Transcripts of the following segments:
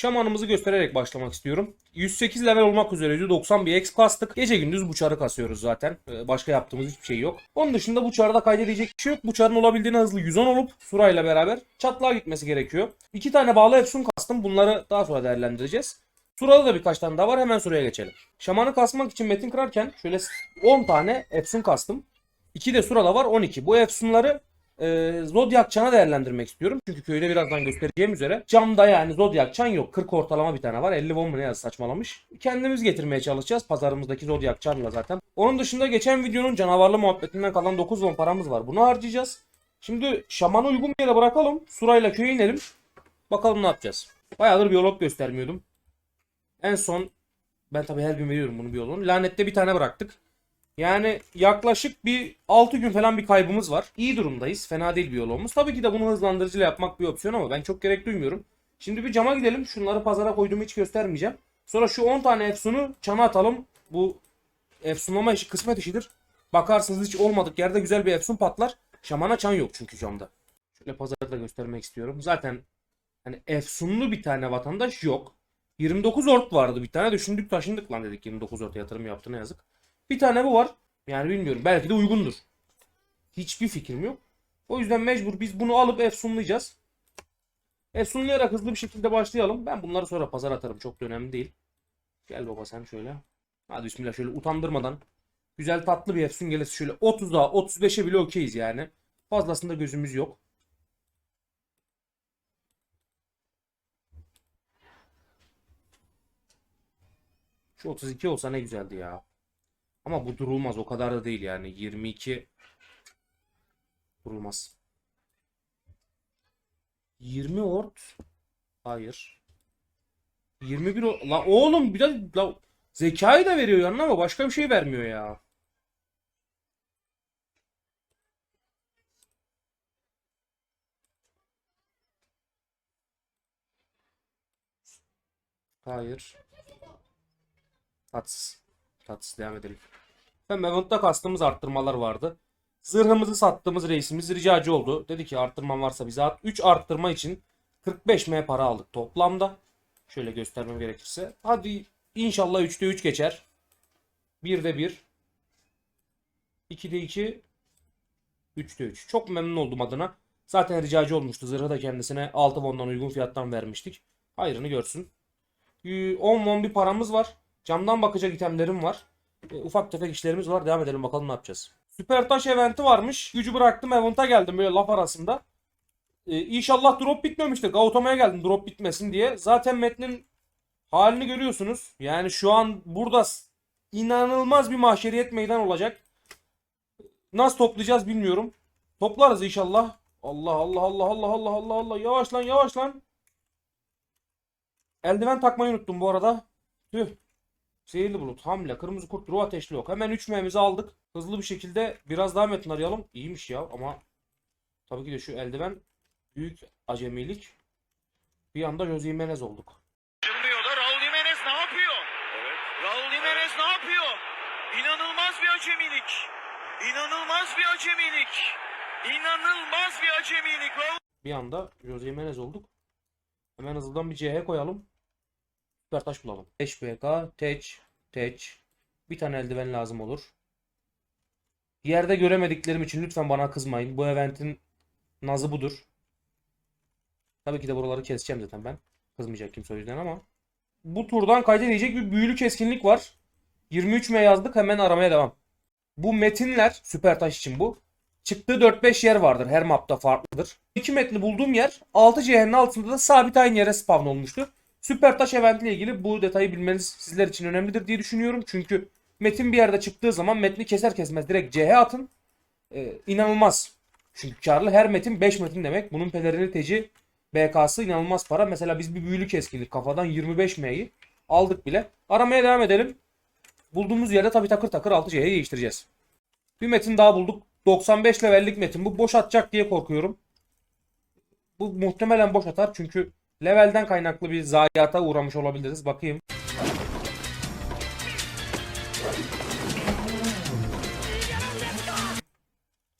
Şamanımızı göstererek başlamak istiyorum. 108 level olmak üzere 90 bir X kastık. Gece gündüz bu çarı kasıyoruz zaten. Ee, Başka yaptığımız hiçbir şey yok. Onun dışında bu çarda kaydedecek bir şey yok. Bu çarın olabildiğine hızlı 110 olup Surayla beraber çatlağa gitmesi gerekiyor. İki tane bağlı Efsun kastım. Bunları daha sonra değerlendireceğiz. Surada da birkaç tane daha var. Hemen Suraya geçelim. Şamanı kasmak için metin kırarken şöyle 10 tane Efsun kastım. 2 de Surada var 12. Bu Efsunları e, Zodiac çana değerlendirmek istiyorum. Çünkü köyde birazdan göstereceğim üzere. Camda yani Zodiac çan yok. 40 ortalama bir tane var. 50 bomba ne yazı saçmalamış. Kendimiz getirmeye çalışacağız. Pazarımızdaki Zodiac çanla zaten. Onun dışında geçen videonun canavarlı muhabbetinden kalan 9 won paramız var. Bunu harcayacağız. Şimdi şamanı uygun bir yere bırakalım. Surayla köye inelim. Bakalım ne yapacağız. Bayağıdır biyolog göstermiyordum. En son ben tabii her gün veriyorum bunu biyoloğun. Lanette bir tane bıraktık. Yani yaklaşık bir 6 gün falan bir kaybımız var. İyi durumdayız. Fena değil biyoloğumuz. Tabii ki de bunu hızlandırıcıyla yapmak bir opsiyon ama ben çok gerek duymuyorum. Şimdi bir cama gidelim. Şunları pazara koyduğumu hiç göstermeyeceğim. Sonra şu 10 tane efsunu çana atalım. Bu efsunlama işi kısmet işidir. Bakarsınız hiç olmadık yerde güzel bir efsun patlar. Şamana çan yok çünkü camda. Şöyle pazarda göstermek istiyorum. Zaten hani efsunlu bir tane vatandaş yok. 29 ort vardı bir tane. Düşündük taşındık lan dedik 29 orta yatırım yaptı ne yazık. Bir tane bu var. Yani bilmiyorum. Belki de uygundur. Hiçbir fikrim yok. O yüzden mecbur biz bunu alıp efsunlayacağız. Efsunlayarak hızlı bir şekilde başlayalım. Ben bunları sonra pazar atarım. Çok da önemli değil. Gel baba sen şöyle. Hadi bismillah şöyle utandırmadan. Güzel tatlı bir efsun gelirse şöyle 30'a 35'e bile okeyiz yani. Fazlasında gözümüz yok. Şu 32 olsa ne güzeldi ya. Ama bu durulmaz o kadar da değil yani 22 durulmaz. 20 ort hayır. 21 o- la oğlum bir de la, zekayı da veriyor yanına ama başka bir şey vermiyor ya. Hayır. Tatsız. Tatsız devam edelim. Ve Mevent'ta kastığımız arttırmalar vardı. Zırhımızı sattığımız reisimiz ricacı oldu. Dedi ki arttırman varsa bize at. 3 arttırma için 45 M para aldık toplamda. Şöyle göstermem gerekirse. Hadi inşallah 3'te 3 geçer. 1'de 1. 2'de 2. 3'te 3. Çok memnun oldum adına. Zaten ricacı olmuştu. Zırhı da kendisine 6 won'dan uygun fiyattan vermiştik. Hayrını görsün. Ee, 10 won bir paramız var. Camdan bakacak itemlerim var. E, ufak tefek işlerimiz var. Devam edelim bakalım ne yapacağız. Süper taş eventi varmış. Gücü bıraktım event'a geldim böyle laf arasında. E, inşallah drop bitmemiştir. Gautama'ya geldim drop bitmesin diye. Zaten metnin halini görüyorsunuz. Yani şu an burada inanılmaz bir mahşeriyet meydan olacak. Nasıl toplayacağız bilmiyorum. Toplarız inşallah. Allah Allah Allah Allah Allah Allah Allah. Yavaş lan yavaş lan. Eldiven takmayı unuttum bu arada. Tüh. Zehirli bulut, hamle, kırmızı kurt, ruh ateşli yok. Hemen 3 memizi aldık. Hızlı bir şekilde biraz daha metin arayalım. İyiymiş ya ama tabii ki de şu eldiven büyük acemilik. Bir anda Jose Jimenez olduk. Açılmıyor da Raul Jimenez ne yapıyor? Raul Jimenez ne yapıyor? İnanılmaz bir acemilik. İnanılmaz bir acemilik. İnanılmaz bir acemilik. Raul Bir anda Jose Jimenez olduk. Hemen hızlıdan bir CH koyalım. Süper taş bulalım. 5 BK, teç, teç. Bir tane eldiven lazım olur. Yerde göremediklerim için lütfen bana kızmayın. Bu eventin nazı budur. Tabii ki de buraları keseceğim zaten ben. Kızmayacak kimse o yüzden ama. Bu turdan kaydedecek bir büyülü keskinlik var. 23 M yazdık hemen aramaya devam. Bu metinler süper taş için bu. Çıktığı 4-5 yer vardır. Her mapta farklıdır. 2 metni bulduğum yer 6 CH'nin altında da sabit aynı yere spawn olmuştu. Süper Taş Event ile ilgili bu detayı bilmeniz sizler için önemlidir diye düşünüyorum. Çünkü metin bir yerde çıktığı zaman metni keser kesmez direkt CH atın. Ee, inanılmaz. Çünkü karlı her metin 5 metin demek. Bunun pelerini teci BK'sı inanılmaz para. Mesela biz bir büyülü keskinlik kafadan 25 M'yi aldık bile. Aramaya devam edelim. Bulduğumuz yerde tabii takır takır 6 C'ye değiştireceğiz. Bir metin daha bulduk. 95 levellik metin. Bu boş atacak diye korkuyorum. Bu muhtemelen boş atar çünkü levelden kaynaklı bir zayiata uğramış olabiliriz. Bakayım.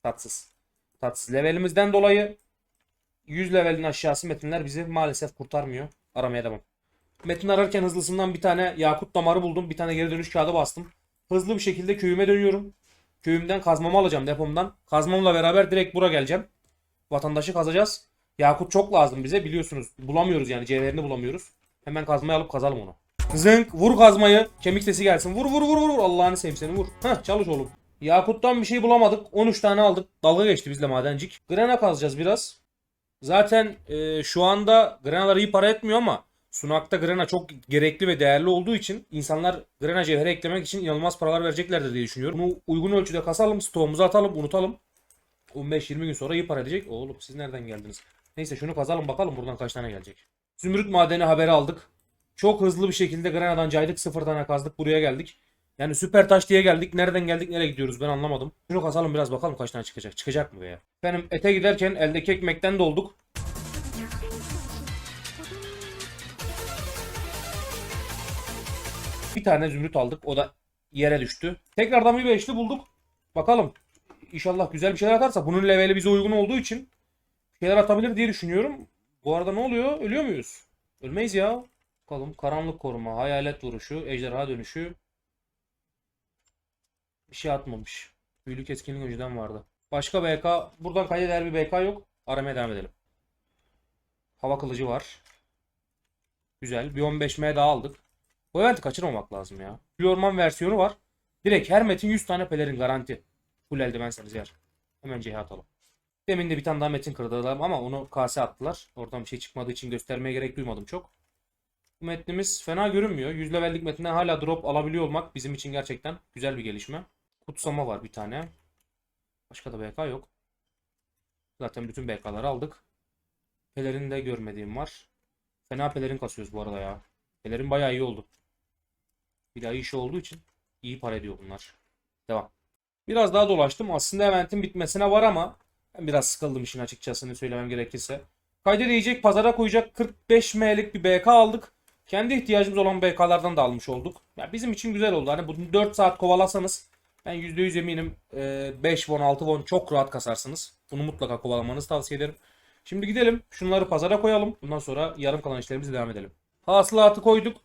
Tatsız. Tatsız. Levelimizden dolayı 100 levelin aşağısı metinler bizi maalesef kurtarmıyor. Aramaya devam. Metin ararken hızlısından bir tane yakut damarı buldum. Bir tane geri dönüş kağıdı bastım. Hızlı bir şekilde köyüme dönüyorum. Köyümden kazmamı alacağım depomdan. Kazmamla beraber direkt bura geleceğim. Vatandaşı kazacağız. Yakut çok lazım bize biliyorsunuz. Bulamıyoruz yani cevherini bulamıyoruz. Hemen kazmayı alıp kazalım onu. Zınk vur kazmayı. Kemik sesi gelsin. Vur vur vur. vur. Allah'ını seveyim seni vur. Heh çalış oğlum. Yakut'tan bir şey bulamadık. 13 tane aldık. Dalga geçti bizle madencik. Grena kazacağız biraz. Zaten e, şu anda Grena'lar iyi para etmiyor ama Sunak'ta Grena çok gerekli ve değerli olduğu için insanlar Grena cevheri eklemek için inanılmaz paralar vereceklerdir diye düşünüyorum. Bunu uygun ölçüde kasalım, stoğumuza atalım, unutalım. 15-20 gün sonra iyi para edecek. Oğlum siz nereden geldiniz? Neyse şunu kazalım bakalım buradan kaç tane gelecek. Zümrüt madeni haberi aldık. Çok hızlı bir şekilde Grena'dan caydık. Sıfır tane kazdık. Buraya geldik. Yani süper taş diye geldik. Nereden geldik nereye gidiyoruz ben anlamadım. Şunu kazalım biraz bakalım kaç tane çıkacak. Çıkacak mı be ya? Benim ete giderken eldeki ekmekten dolduk. Bir tane zümrüt aldık. O da yere düştü. Tekrardan bir beşli bulduk. Bakalım. İnşallah güzel bir şeyler atarsa. Bunun leveli bize uygun olduğu için şeyler atabilir diye düşünüyorum. Bu arada ne oluyor? Ölüyor muyuz? Ölmeyiz ya. Bakalım. Karanlık koruma, hayalet vuruşu, ejderha dönüşü. Bir şey atmamış. Büyülü keskinlik önceden vardı. Başka BK. Buradan kaydeder bir BK yok. Aramaya devam edelim. Hava kılıcı var. Güzel. Bir 15M daha aldık. Bu eventi kaçırmamak lazım ya. Bir orman versiyonu var. Direkt her metin 100 tane pelerin garanti. Full eldivenseniz yer. Hemen CH atalım. Demin de bir tane daha metin kırdılar ama onu kase attılar. Oradan bir şey çıkmadığı için göstermeye gerek duymadım çok. Bu metnimiz fena görünmüyor. 100 levellik metinden hala drop alabiliyor olmak bizim için gerçekten güzel bir gelişme. Kutsama var bir tane. Başka da BK yok. Zaten bütün BK'ları aldık. Pelerin de görmediğim var. Fena pelerin kasıyoruz bu arada ya. Pelerin bayağı iyi oldu. Bir daha iyi işi olduğu için iyi para ediyor bunlar. Devam. Biraz daha dolaştım. Aslında eventin bitmesine var ama ben biraz sıkıldım işin açıkçası söylemem gerekirse. Kayda değecek pazara koyacak 45 M'lik bir BK aldık. Kendi ihtiyacımız olan BK'lardan da almış olduk. Ya bizim için güzel oldu. Hani bunu 4 saat kovalasanız ben %100 eminim e, 5 won 6 won çok rahat kasarsınız. Bunu mutlaka kovalamanızı tavsiye ederim. Şimdi gidelim şunları pazara koyalım. Bundan sonra yarım kalan işlerimize devam edelim. Hasılatı koyduk.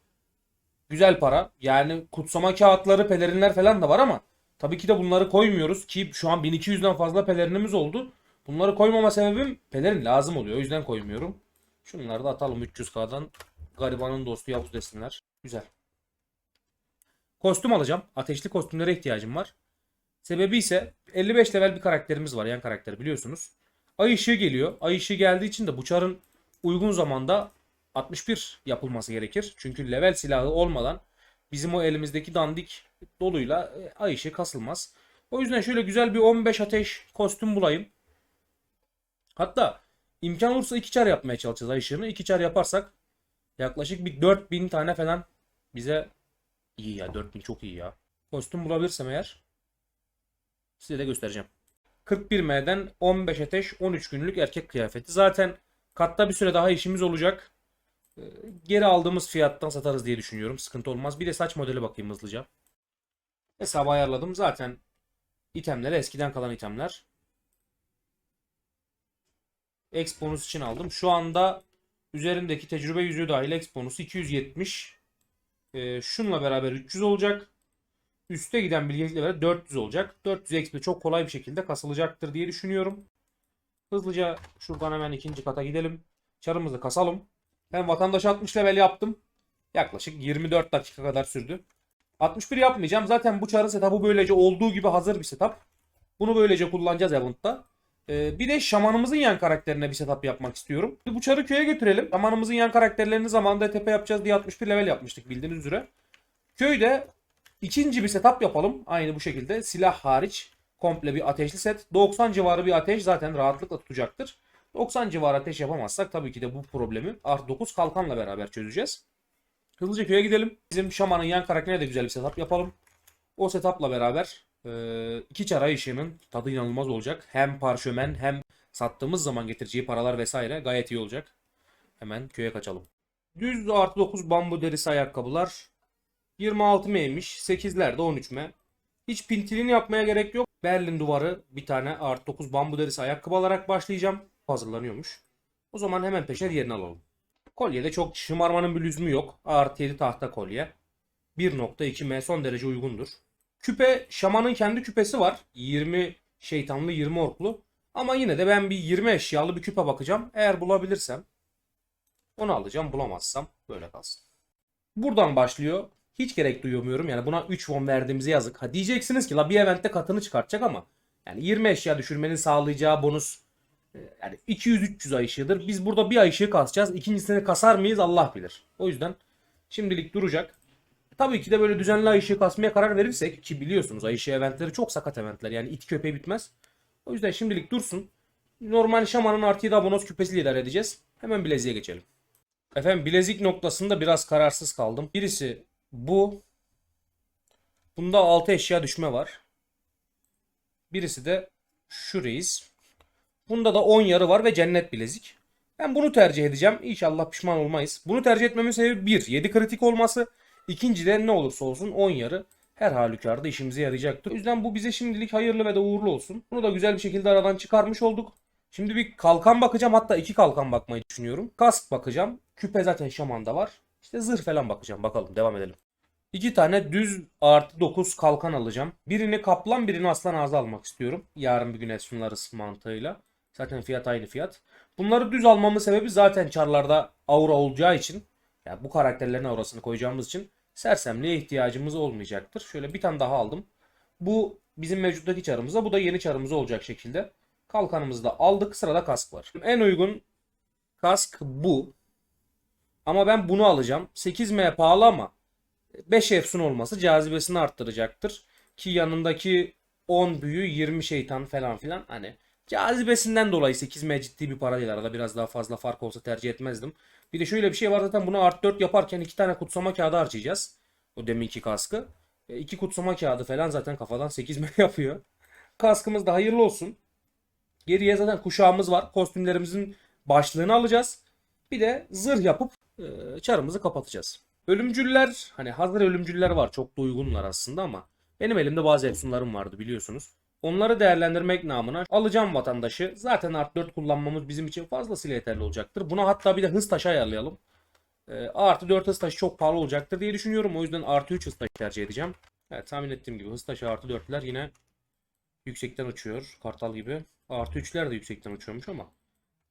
Güzel para. Yani kutsama kağıtları, pelerinler falan da var ama tabii ki de bunları koymuyoruz ki şu an 1200'den fazla pelerinimiz oldu. Bunları koymama sebebim pelerin lazım oluyor. O yüzden koymuyorum. Şunları da atalım 300k'dan. Garibanın dostu Yavuz desinler. Güzel. Kostüm alacağım. Ateşli kostümlere ihtiyacım var. Sebebi ise 55 level bir karakterimiz var. Yan karakter biliyorsunuz. Ay ışığı geliyor. Ay ışığı geldiği için de bu çarın uygun zamanda 61 yapılması gerekir. Çünkü level silahı olmadan bizim o elimizdeki dandik doluyla e, ay ışığı kasılmaz. O yüzden şöyle güzel bir 15 ateş kostüm bulayım. Hatta imkan olursa 2 çar yapmaya çalışacağız ay ışığını. 2 çar yaparsak yaklaşık bir 4000 tane falan bize iyi ya 4000 çok iyi ya. Kostüm bulabilirsem eğer size de göstereceğim. 41M'den 15 ateş 13 günlük erkek kıyafeti. Zaten katta bir süre daha işimiz olacak. Ee, Geri aldığımız fiyattan satarız diye düşünüyorum. Sıkıntı olmaz. Bir de saç modeli bakayım hızlıca. Hesabı ayarladım. Zaten itemler eskiden kalan itemler. X bonus için aldım. Şu anda üzerindeki tecrübe yüzüğü dahil X bonusu 270. Ee, şunla beraber 300 olacak. Üste giden bilgelikle beraber 400 olacak. 400 XP çok kolay bir şekilde kasılacaktır diye düşünüyorum. Hızlıca şuradan hemen ikinci kata gidelim. Çarımızı kasalım. Ben vatandaş 60 level yaptım. Yaklaşık 24 dakika kadar sürdü. 61 yapmayacağım. Zaten bu çarın setup'ı böylece olduğu gibi hazır bir setup. Bunu böylece kullanacağız Event'ta. Ee, bir de şamanımızın yan karakterine bir setup yapmak istiyorum. Bu çarı köye götürelim. Şamanımızın yan karakterlerini zamanında tepe yapacağız diye 61 level yapmıştık bildiğiniz üzere. Köyde ikinci bir setup yapalım. Aynı bu şekilde. Silah hariç komple bir ateşli set. 90 civarı bir ateş zaten rahatlıkla tutacaktır. 90 civarı ateş yapamazsak tabii ki de bu problemi artı 9 kalkanla beraber çözeceğiz. Hızlıca köye gidelim. Bizim şamanın yan karakterine de güzel bir setup yapalım. O setupla beraber e, iki çara işinin tadı inanılmaz olacak. Hem parşömen hem sattığımız zaman getireceği paralar vesaire gayet iyi olacak. Hemen köye kaçalım. Düz artı 9 bambu derisi ayakkabılar. 26 m'ymiş. 8'ler de 13 m. Hiç pintilini yapmaya gerek yok. Berlin duvarı bir tane artı 9 bambu derisi ayakkabı alarak başlayacağım. Hazırlanıyormuş. O zaman hemen peşer yerini alalım. Kolyede çok şımarmanın bir lüzumu yok. Artı 7 tahta kolye. 1.2M son derece uygundur. Küpe şamanın kendi küpesi var. 20 şeytanlı 20 orklu. Ama yine de ben bir 20 eşyalı bir küpe bakacağım. Eğer bulabilirsem onu alacağım. Bulamazsam böyle kalsın. Buradan başlıyor. Hiç gerek duymuyorum. Yani buna 3 won verdiğimize yazık. Ha diyeceksiniz ki la bir eventte katını çıkartacak ama yani 20 eşya düşürmenin sağlayacağı bonus yani 200-300 ay ışığıdır. Biz burada bir ay ışığı kasacağız. İkincisini kasar mıyız Allah bilir. O yüzden şimdilik duracak. Tabii ki de böyle düzenli ay ışığı kasmaya karar verirsek ki biliyorsunuz ay ışığı eventleri çok sakat eventler. Yani it köpeği bitmez. O yüzden şimdilik dursun. Normal şamanın artı 7 abonos küpesiyle idare edeceğiz. Hemen bileziğe geçelim. Efendim bilezik noktasında biraz kararsız kaldım. Birisi bu. Bunda 6 eşya düşme var. Birisi de şu reis. Bunda da 10 yarı var ve cennet bilezik. Ben bunu tercih edeceğim. İnşallah pişman olmayız. Bunu tercih etmemin sebebi 1. 7 kritik olması. İkinci de ne olursa olsun 10 yarı her halükarda işimize yarayacaktır. O yüzden bu bize şimdilik hayırlı ve de uğurlu olsun. Bunu da güzel bir şekilde aradan çıkarmış olduk. Şimdi bir kalkan bakacağım. Hatta iki kalkan bakmayı düşünüyorum. Kask bakacağım. Küpe zaten şamanda var. İşte zırh falan bakacağım. Bakalım devam edelim. İki tane düz artı 9 kalkan alacağım. Birini kaplan birini aslan ağzı almak istiyorum. Yarın bir gün efsunlarız mantığıyla. Zaten fiyat aynı fiyat. Bunları düz almamın sebebi zaten çarlarda aura olacağı için. Yani bu karakterlerin aurasını koyacağımız için sersemliğe ihtiyacımız olmayacaktır. Şöyle bir tane daha aldım. Bu bizim mevcuttaki çarımıza bu da yeni çarımıza olacak şekilde. Kalkanımızı da aldık. Sırada kask var. En uygun kask bu. Ama ben bunu alacağım. 8M pahalı ama 5 efsun olması cazibesini arttıracaktır. Ki yanındaki 10 büyü 20 şeytan falan filan hani cazibesinden dolayı 8M ciddi bir para değil. Arada biraz daha fazla fark olsa tercih etmezdim. Bir de şöyle bir şey var zaten bunu art 4 yaparken 2 tane kutsama kağıdı harcayacağız. O deminki kaskı. 2 kutsama kağıdı falan zaten kafadan 8M yapıyor. Kaskımız da hayırlı olsun. Geriye zaten kuşağımız var. Kostümlerimizin başlığını alacağız. Bir de zırh yapıp e, çarımızı kapatacağız. Ölümcüller hani hazır ölümcüller var. Çok da uygunlar aslında ama benim elimde bazı efsunlarım vardı biliyorsunuz. Onları değerlendirmek namına alacağım vatandaşı. Zaten art 4 kullanmamız bizim için fazlasıyla yeterli olacaktır. Buna hatta bir de hız taşı ayarlayalım. E, artı 4 hız taşı çok pahalı olacaktır diye düşünüyorum. O yüzden artı 3 hız taşı tercih edeceğim. Evet tahmin ettiğim gibi hız taşı artı 4'ler yine yüksekten uçuyor. Kartal gibi. Artı 3'ler de yüksekten uçuyormuş ama.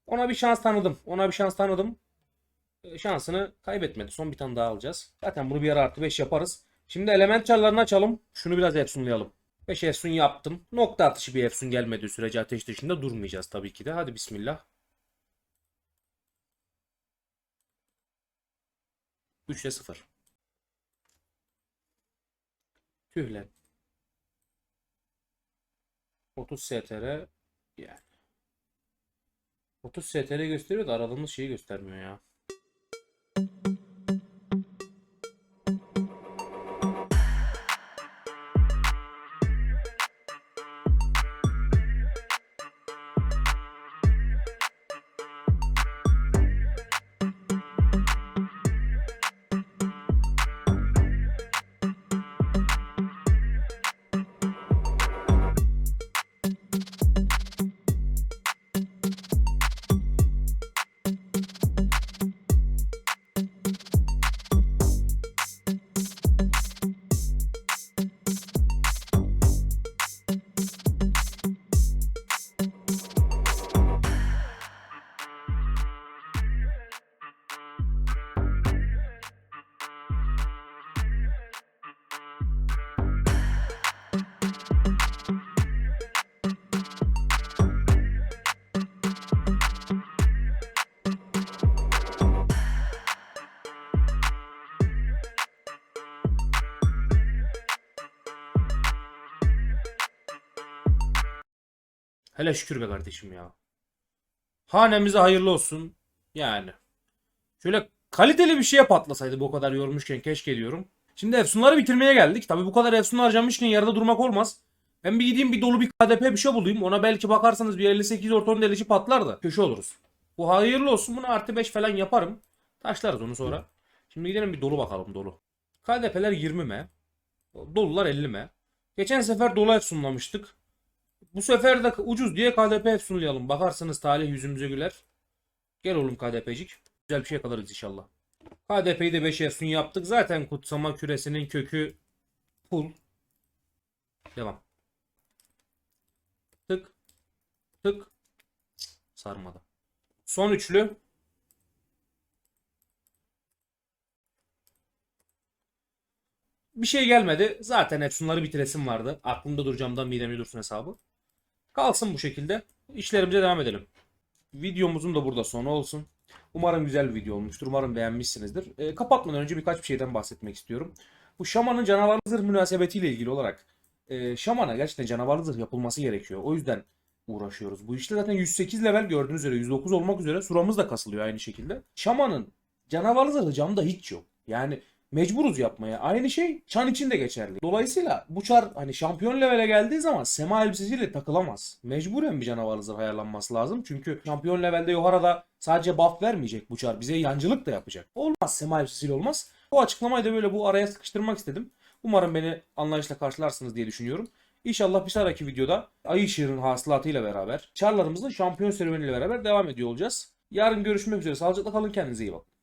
Ona bir şans tanıdım. Ona bir şans tanıdım. E, Şansını kaybetmedi. Son bir tane daha alacağız. Zaten bunu bir ara artı 5 yaparız. Şimdi element çarlarını açalım. Şunu biraz efsunlayalım. 5 efsun yaptım. Nokta atışı bir efsun gelmediği sürece ateş dışında durmayacağız tabii ki de. Hadi bismillah. 3'te 0. Tüh lan. 30 STR yani. 30 STR gösteriyor da aradığımız şeyi göstermiyor ya. Hele şükür be kardeşim ya. Hanemize hayırlı olsun. Yani. Şöyle kaliteli bir şeye patlasaydı bu kadar yormuşken keşke diyorum. Şimdi efsunları bitirmeye geldik. Tabi bu kadar efsun harcamışken yarıda durmak olmaz. Ben bir gideyim bir dolu bir KDP bir şey bulayım. Ona belki bakarsanız bir 58 ortalama delici patlar da köşe oluruz. Bu hayırlı olsun. Bunu artı 5 falan yaparım. Taşlarız onu sonra. Şimdi gidelim bir dolu bakalım dolu. KDP'ler 20 m. Dolular 50 m. Geçen sefer dolu efsunlamıştık. Bu sefer de ucuz diye KDP sunlayalım. Bakarsınız talih yüzümüze güler. Gel oğlum KDP'cik. Güzel bir şey yakalarız inşallah. HDP'yi de 5'e sun yaptık. Zaten kutsama küresinin kökü full. Devam. Tık. Tık. Sarmadı. Son üçlü. Bir şey gelmedi. Zaten hep şunları bitiresim vardı. Aklımda duracağımdan midemde dursun hesabı. Kalsın bu şekilde. İşlerimize devam edelim. Videomuzun da burada sonu olsun. Umarım güzel bir video olmuştur. Umarım beğenmişsinizdir. E, kapatmadan önce birkaç bir şeyden bahsetmek istiyorum. Bu şamanın canavarlı zırh münasebetiyle ilgili olarak e, şamana gerçekten canavarlı zırh yapılması gerekiyor. O yüzden uğraşıyoruz. Bu işte zaten 108 level gördüğünüz üzere 109 olmak üzere suramız da kasılıyor aynı şekilde. Şamanın canavarlı zırhı camda hiç yok. Yani mecburuz yapmaya. Aynı şey çan için de geçerli. Dolayısıyla bu çar hani şampiyon levele geldiği zaman sema elbisesiyle takılamaz. Mecburen bir canavarlı zırh ayarlanması lazım. Çünkü şampiyon levelde Yohara'da sadece buff vermeyecek bu çar. Bize yancılık da yapacak. Olmaz sema elbisesiyle olmaz. Bu açıklamayı da böyle bu araya sıkıştırmak istedim. Umarım beni anlayışla karşılarsınız diye düşünüyorum. İnşallah bir sonraki videoda Ay Işığı'nın hasılatıyla beraber, çarlarımızın şampiyon serüveniyle beraber devam ediyor olacağız. Yarın görüşmek üzere. Sağlıcakla kalın. Kendinize iyi bakın.